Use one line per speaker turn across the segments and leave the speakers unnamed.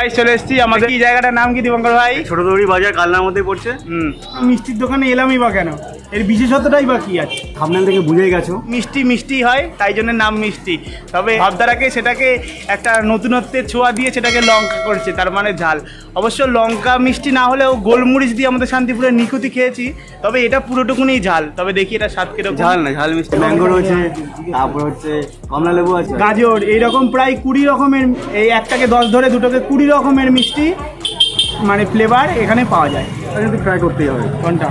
Guys চলে এসেছি। আমাদের এই জায়গাটার নাম কি দীপঙ্কর ভাই?
ছোট দৌড়ি বাজার কালনার মধ্যে পড়ছে।
হুম। মিষ্টির দোকানে এলামই বা কেন? এর বিশেষত্বটাই বা কি আছে?
থামনেল থেকে বুঝেই গেছো।
মিষ্টি মিষ্টি হয় তাই জন্য নাম মিষ্টি। তবে ভাবদারাকে সেটাকে একটা নতুনত্বের ছোঁয়া দিয়ে সেটাকে লঙ্কা করছে তার মানে ঝাল। অবশ্য লঙ্কা মিষ্টি না হলেও গোলমরিচ দিয়ে আমাদের শান্তিপুরের নিকুতি খেয়েছি তবে এটা পুরোটুকুনি ঝাল। তবে দেখি এটা স্বাদ কীরকম।
ঝাল না ঝাল মিষ্টি। ম্যাঙ্গো রয়েছে তারপর হচ্ছে কমলা লেবু আছে।
গাজর এইরকম প্রায় কুড়ি রকমের এই একটাকে দশ ধরে দুটোকে কুড়ি রকমের মিষ্টি মানে ফ্লেভার এখানে পাওয়া যায়।
এটা কিন্তু ট্রাই করতেই হবে।
কোনটা?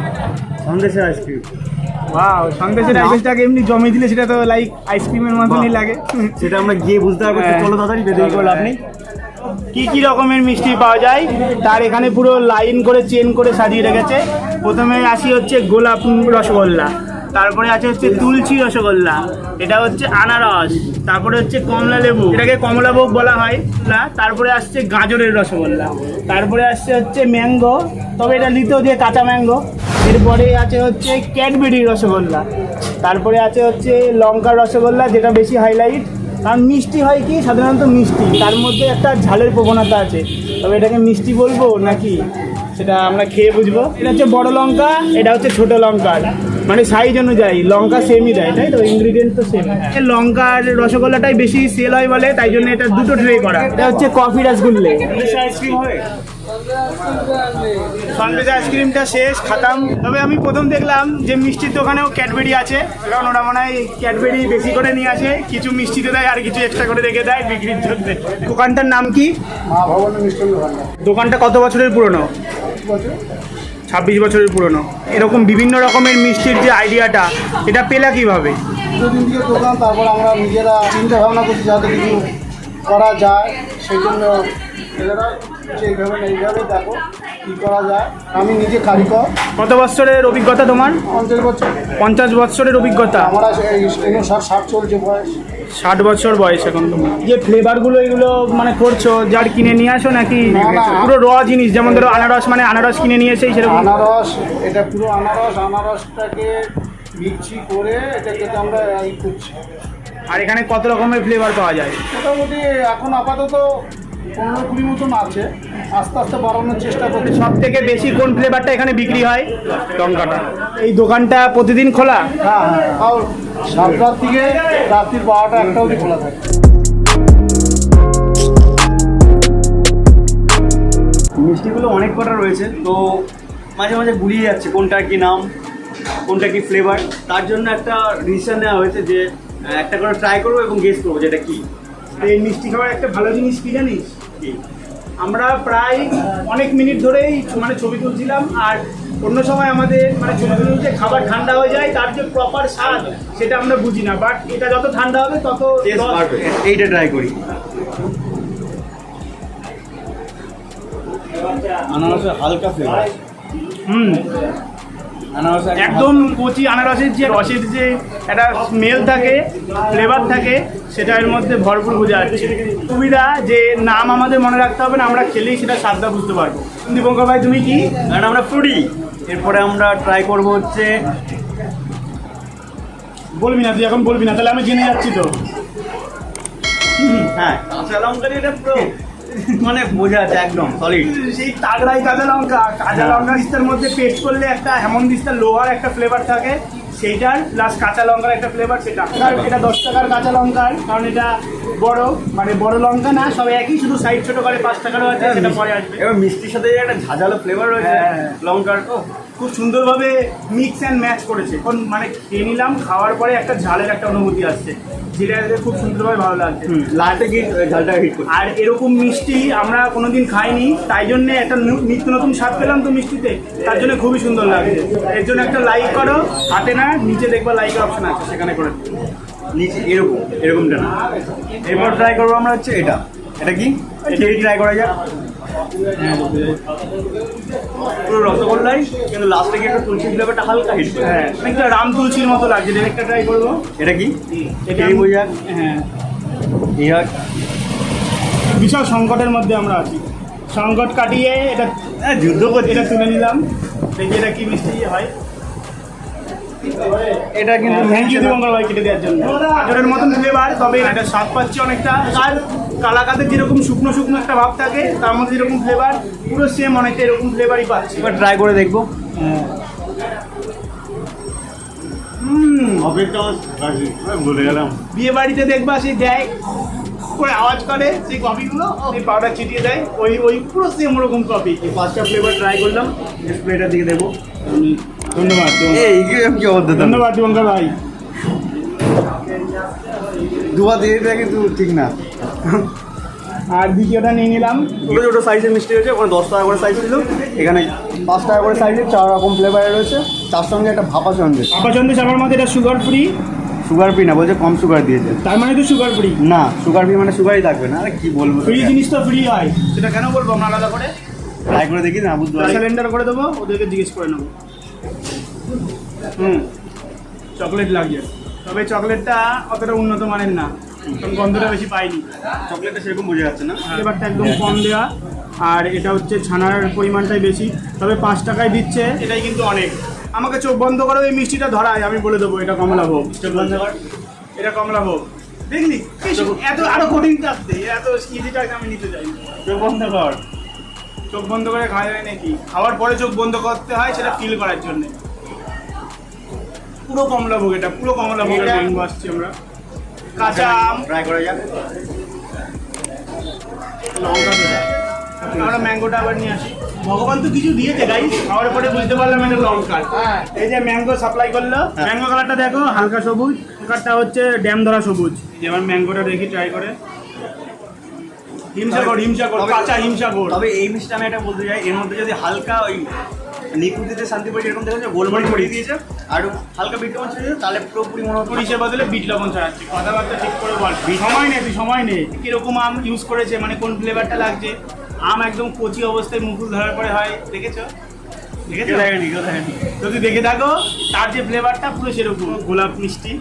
সন্দেশের আইসক্রিম
ওয়াও সন্দেশের এমনি জমে দিলে সেটা তো লাইক আইসক্রিমের মতনই লাগে।
সেটা আমরা গিয়ে বুঝতে পারব
হ্যাঁ।
চলো তাড়াতাড়ি বেরিয়ে গেল। আপনি
কি কি রকমের মিষ্টি পাওয়া যায়? তার এখানে পুরো লাইন করে চেন করে সাজিয়ে রেখেছে। প্রথমে আসি হচ্ছে গোলাপ রসগোল্লা। তারপরে আছে হচ্ছে তুলসী রসগোল্লা, এটা হচ্ছে আনারস, তারপরে হচ্ছে কমলা লেবু, এটাকে কমলাভোগ বলা হয় না তারপরে আসছে গাজরের রসগোল্লা, তারপরে আসছে হচ্ছে ম্যাঙ্গো, তবে এটা নিতেও দিয়ে কাঁচা ম্যাঙ্গো, এরপরে আছে হচ্ছে ক্যাডবেরি রসগোল্লা, তারপরে আছে হচ্ছে লঙ্কার রসগোল্লা, যেটা বেশি হাইলাইট কারণ মিষ্টি হয় কি, সাধারণত মিষ্টি, তার মধ্যে একটা ঝালের প্রবণতা আছে, তবে এটাকে মিষ্টি বলব নাকি, সেটা আমরা খেয়ে বুঝব, এটা হচ্ছে বড় লঙ্কা, এটা হচ্ছে ছোট লঙ্কার মানে সাইজ অনুযায়ী লঙ্কা সেমই দেয় তাই তো? ইনগ্রিডিয়েন্ট তো সেম লঙ্কার রসগোল্লাটাই বেশি সেল হয় বলে তাই জন্য এটা দুটো ট্রে করা। এটা হচ্ছে কফি রসগুল্লে।
আইসক্রিম হবে
সন্দেশ আইসক্রিমটা শেষ খাতাম। তবে আমি প্রথম দেখলাম যে মিষ্টির দোকানেও ক্যাডবেরি আছে। কারণ ওরা মনে হয় ক্যাডবেরি বেশি করে নিয়ে আসে। কিছু মিষ্টিতে দেয় আর কিছু এক্সট্রা করে রেখে দেয় বিক্রির জন্য। দোকানটার নাম কি? দোকানটা কত বছরের পুরনো?
বছর?
ছাব্বিশ বছরের পুরনো। এরকম বিভিন্ন রকমের মিষ্টির যে আইডিয়াটা, এটা পেলা কীভাবে?
তারপর আমরা নিজেরা চিন্তা ভাবনা করছি যাতে কিছু করা যায়, সেই জন্য এইভাবে এইভাবে দেখো কী করা যায়। আমি নিজে কারিগর।
কত বছরের অভিজ্ঞতা তোমার?
পঞ্চাশ বছর।
পঞ্চাশ বছরের অভিজ্ঞতা।
আমরা এই ষাট ষাট চলছে বয়স।
ষাট বছর বয়স এখন তোমার। যে ফ্লেভারগুলো এগুলো মানে করছ যার কিনে নিয়ে আসো নাকি। পুরো র জিনিস যেমন ধরো আনারস মানে আনারস কিনে নিয়ে এসেই সেরকম।
আনারস এটা পুরো আনারস আনারসটাকে মিক্সি করে এটাকে আমরা ই করছি।
আর এখানে কত রকমের ফ্লেভার পাওয়া যায়?
মোটামুটি এখন আপাতত পনেরো কুড়ি মতন আছে। আস্তে আস্তে বাড়ানোর চেষ্টা করছি।
সব থেকে বেশি কোন ফ্লেভারটা এখানে বিক্রি হয়? লঙ্কাটা এই দোকানটা প্রতিদিন খোলা?
হ্যাঁ হ্যাঁ। সাতটার থেকে রাত্রির বারোটা একটা অবধি খোলা থাকে।
মিষ্টিগুলো অনেক কটা রয়েছে তো মাঝে মাঝে গুলিয়ে যাচ্ছে কোনটা কি নাম কোনটা কি ফ্লেভার তার জন্য একটা ডিসিশন নেওয়া হয়েছে যে একটা করে ট্রাই করব এবং গেস করব যেটা কি।
এই মিষ্টি খাওয়ার একটা ভালো জিনিস কি জানিস? আমরা প্রায় অনেক মিনিট ধরেই মানে ছবি তুলছিলাম আর অন্য সময় আমাদের মানে ছবি তুলতে খাবার ঠান্ডা হয়ে যায় তার যে প্রপার স্বাদ সেটা আমরা বুঝি না। বাট এটা যত ঠান্ডা হবে তত
টেস্ট এইটা ট্রাই করি। আনারসের হালকা ফ্লেভার
হুম। একদম কচি আনারসের যে রসের যে একটা স্মেল থাকে ফ্লেভার থাকে সেটা এর মধ্যে ভরপুর বোঝা যাচ্ছে। সুবিধা যে নাম আমাদের মনে রাখতে হবে না আমরা খেলেই সেটা স্বাদটা বুঝতে পারব। দীপঙ্কর ভাই তুমি কি?
কারণ আমরা ফ্রুটি এরপরে আমরা ট্রাই করব হচ্ছে
বলবি না তুই এখন বলবি না তাহলে আমি জেনে যাচ্ছি তো।
হ্যাঁ। কাঁচা লঙ্কা এটা পুরো মানে বোঝা যাচ্ছে একদম সলিড
সেই তাগড়াই কাঁচা লঙ্কা কাঁচা লঙ্কা দিস্তার মধ্যে পেস্ট করলে একটা হেমন দিস্তার লোহার একটা ফ্লেভার থাকে সেইটার প্লাস কাঁচা লঙ্কার একটা ফ্লেভার সেটা। এটা দশ টাকার কাঁচা লঙ্কার কারণ এটা বড় মানে বড় লঙ্কা না সব একই শুধু সাইড ছোট করে পাঁচ টাকারও আছে সেটা পরে আসবে।
এবার মিষ্টির সাথে একটা ঝাঁঝালো ফ্লেভার রয়েছে
হ্যাঁ।
লঙ্কার ও
খুব সুন্দরভাবে মিক্স অ্যান্ড ম্যাচ করেছে। এখন মানে খেয়ে নিলাম খাওয়ার পরে একটা ঝালের একটা অনুভূতি আসছে যেটা খুব সুন্দরভাবে ভালো লাগছে।
লাটে গিয়ে ঝালটা হিট
আর এরকম মিষ্টি আমরা কোনোদিন খাইনি তাই জন্য একটা নিত্য নতুন স্বাদ পেলাম তো মিষ্টিতে তার জন্য খুবই সুন্দর লাগছে। এর জন্য একটা লাইক করো হাতে না নিচে দেখবা লাইকের অপশন আছে সেখানে করে
নিচে এরকম এরকমটা না। এরপর ট্রাই করব আমরা হচ্ছে এটা। এটা কি? ট্রাই করা যাক? পুরো রসগোল্লাই কিন্তু লাস্টে গিয়ে একটা তুলসী ফ্লেভারটা হালকা হিট
হ্যাঁ অনেকটা রাম তুলসীর মতো লাগছে একটা ট্রাই করব।
এটা কি? এটাই বোঝা?
হ্যাঁ। বিশাল সংকটের মধ্যে আমরা আছি। সংকট কাটিয়ে এটা
হ্যাঁ যুদ্ধ করে
এটা তুলে নিলাম। দেখি এটা কি মিষ্টি হয়।
এটা কিন্তু
ইউ দিবঙ্কর ভাই কেটে দেওয়ার জন্য। গাজরের মতন ফ্লেভার তবে এটা স্বাদ পাচ্ছি অনেকটা। আর কালাকাতে যেরকম শুকনো শুকনো একটা ভাব থাকে তার মধ্যে যেরকম ফ্লেভার পুরো সেম অনেকটা এরকম ফ্লেভারই পাচ্ছি।
এবার ট্রাই করে দেখব।
গেলাম।
বিয়ে বাড়িতে দেখবা সেই দেয় করে আওয়াজ করে সেই কফিগুলো সেই পাউডার ছিটিয়ে দেয় ওই ওই পুরো সেম ওরকম কফি। পাঁচটা ফ্লেভার ট্রাই করলাম
ডিসপ্লেটার দিকে দেবো।
ধন্যবাদ ধন্যবাদ। ভাই।
দুবার দিয়ে দেয় কিন্তু ঠিক না।
আর দ্বিতীয়টা নিয়ে নিলাম।
ছোটো ছোটো সাইজের মিষ্টি রয়েছে ওখানে দশ টাকা করে সাইজ ছিল। এখানে
পাঁচ টাকা করে সাইজের চার রকম ফ্লেভারের রয়েছে। তার সঙ্গে একটা ভাপা সন্দেশ
আপাচন্দেশ আমার মধ্যে এটা সুগার ফ্রি
সুগার ফ্রি না বলছে কম সুগার দিয়েছে।
তার মানে তো সুগার ফ্রি
না সুগার ফ্রি মানে সুগারই থাকবে না। আরে কি বলব
ফ্রি জিনিস তো ফ্রি হয়। সেটা কেন বলব? আমরা আলাদা করে।
ট্রাই করে দেখি না বুঝতে
সিলিন্ডার করে দেবো ওদেরকে জিজ্ঞেস করে নেব। হুম। চকলেট লাগছে তবে চকলেটটা অতটা উন্নত মানের না কারণ গন্ধটা বেশি পাইনি।
চকলেটটা সেরকম বোঝা যাচ্ছে না।
ফ্লেভারটা একদম কম দেওয়া আর এটা হচ্ছে ছানার পরিমাণটাই বেশি। তবে পাঁচ টাকায় দিচ্ছে এটাই কিন্তু অনেক। আমাকে চোখ বন্ধ করে এই মিষ্টিটা ধরায় আমি বলে দেবো এটা কমলা ভোগ।
চোখ বন্ধ কর।
এটা কমলা ভোগ। দেখলি? এত আরও কঠিন থাকতে এত ইজিটা আমি নিতে চাই।
চোখ বন্ধ কর।
চোখ বন্ধ করে খাওয়া যায় নাকি? খাওয়ার পরে চোখ বন্ধ করতে হয় সেটা ফিল করার জন্য। পুরো কমলা ভোগ এটা পুরো কমলা ভোগের
এটা-
আসছে আমরা। কাঁচা আম।
ট্রাই করা যাক।
লঙ্কা আমরা ম্যাঙ্গোটা আবার নিয়ে আসি। ভগবান তো কিছু দিয়েছে খাওয়ার পরে বুঝতে পারলাম এটা লঙ্কা। এই যে ম্যাঙ্গো সাপ্লাই করল। ম্যাঙ্গো কালারটা দেখো হালকা সবুজ। কালারটা হচ্ছে ড্যাম ধরা সবুজ। ম্যাঙ্গোটা দেখি ট্রাই করে। হিমসাগর হিমসাগর কাঁচা হিমসাগর।
তবে এই মিষ্টি আমি এটা বলতে চাই এর মধ্যে যদি হালকা ওই নিকুতিতে শান্তি পাড়ি এরকম দেখা যায় গোলমরিচ ছড়িয়ে দিয়েছে। আর হালকা বিট লবণ ছড়িয়ে তাহলে পুরোপুরি মনে হচ্ছে
মরিচের বদলে বিট লবণ ছড়াচ্ছে কথাবার্তা ঠিক করে বল। সময় নেই তুই সময় নেই। কীরকম আম ইউজ করেছে? মানে কোন ফ্লেভারটা লাগছে? আম একদম কচি অবস্থায় মুকুল ধরার পরে হয়। দেখেছ? দেখেছ?
দেখেনি তো তুই
যদি দেখে থাকো তার যে ফ্লেভারটা পুরো সেরকম। গোলাপ মিষ্টি।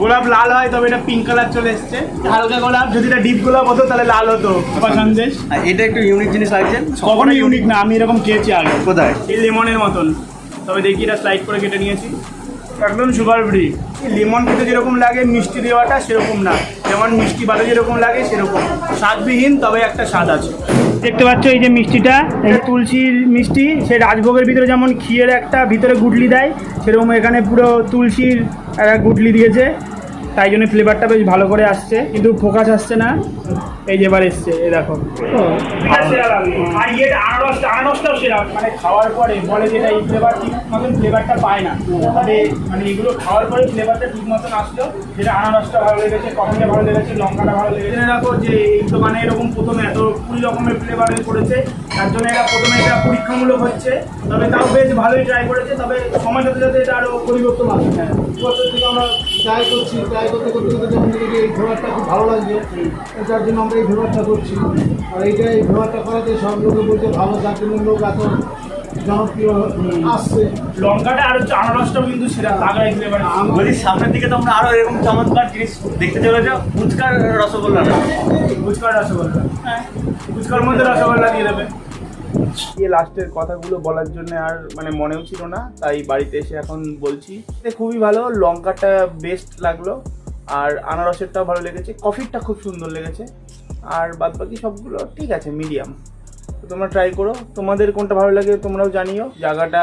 গোলাপ লাল হয় তবে এটা পিঙ্ক কালার চলে এসছে। হালকা গোলাপ যদি এটা ডিপ গোলাপ হতো তাহলে লাল হতো। বা সন্দেশ।
এটা একটু ইউনিক জিনিস লাগছে।
কখনো ইউনিক না আমি এরকম খেয়েছি আগে।
কোথায়?
এই লেমনের মতন। তবে দেখি এটা স্লাইড করে কেটে নিয়েছি। একদম সুগার ফ্রি লেমন খেতে যেরকম লাগে মিষ্টি দেওয়াটা সেরকম না। যেমন মিষ্টি বালে যেরকম লাগে সেরকম। স্বাদবিহীন তবে একটা স্বাদ আছে। দেখতে পাচ্ছ এই যে মিষ্টিটা, এই তুলসীর মিষ্টি সে রাজভোগের ভিতরে যেমন ক্ষীরের একটা ভিতরে গুটলি দেয়, সেরকম এখানে পুরো তুলসীর একটা গুটলি দিয়েছে। তাই জন্য ফ্লেভারটা বেশ ভালো করে আসছে, কিন্তু ফোকাস আসছে না। এই যে এবার এসছে এই দেখো। আর ইয়েটা আনারসটা আনারসটাও সেরা মানে খাওয়ার পরে বলে যেটা এই ফ্লেভার ঠিক মতন ফ্লেভারটা পায় না। তবে মানে এগুলো খাওয়ার পরে ফ্লেভারটা ঠিক মতন আসলো যেটা আনারসটা ভালো লেগেছে কফিটা ভালো লেগেছে লঙ্কাটা ভালো লেগেছে। রাখো যে এই দোকানে এরকম প্রথমে এত কুড়ি রকমের ফ্লেভারে করেছে তার জন্য এটা প্রথমে এটা পরীক্ষামূলক হচ্ছে তবে তাও বেশ ভালোই ট্রাই করেছে তবে সময় সাথে সাথে এটা আরও পরিবর্তন আসছে। হ্যাঁ
বছর থেকে আমরা ট্রাই করছি ট্রাই করতে করতে করতে এই ফ্লেভারটা খুব ভালো লাগছে যার জন্য আমরা এই ফ্লেভারটা করছি। আর এইটা এই ফ্লেভারটা করাতে সব লোকে বলছে ভালো জন্য লোক এত জনপ্রিয় আসছে।
লঙ্কাটা আর হচ্ছে আনারসটাও কিন্তু
সামনের দিকে তোমরা আরও এরকম চমৎকার জিনিস দেখতে চলেছ ফুচকার রসগোল্লা। না
ফুচকার রসগোল্লা। হ্যাঁ। ফুচকার মধ্যে রসগোল্লা দিয়ে দেবে। গিয়ে লাস্টের কথাগুলো বলার জন্য আর মানে মনেও ছিল না তাই বাড়িতে এসে এখন বলছি। খুবই ভালো লঙ্কাটা বেস্ট লাগল আর আনারসেরটাও ভালো লেগেছে কফিরটা খুব সুন্দর লেগেছে। আর বাদ বাকি সবগুলো ঠিক আছে মিডিয়াম তো তোমরা ট্রাই করো। তোমাদের কোনটা ভালো লাগে তোমরাও জানিও। জায়গাটা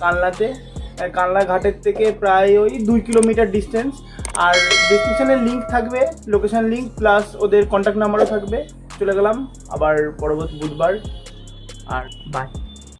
কানলাতে। কানলা ঘাটের থেকে প্রায় ওই দুই কিলোমিটার ডিস্টেন্স আর ডিসক্রিপশানের লিঙ্ক থাকবে লোকেশান লিঙ্ক প্লাস ওদের কন্ট্যাক্ট নাম্বারও থাকবে। চলে গেলাম, আবার পরবর্তী বুধবার। আর বাই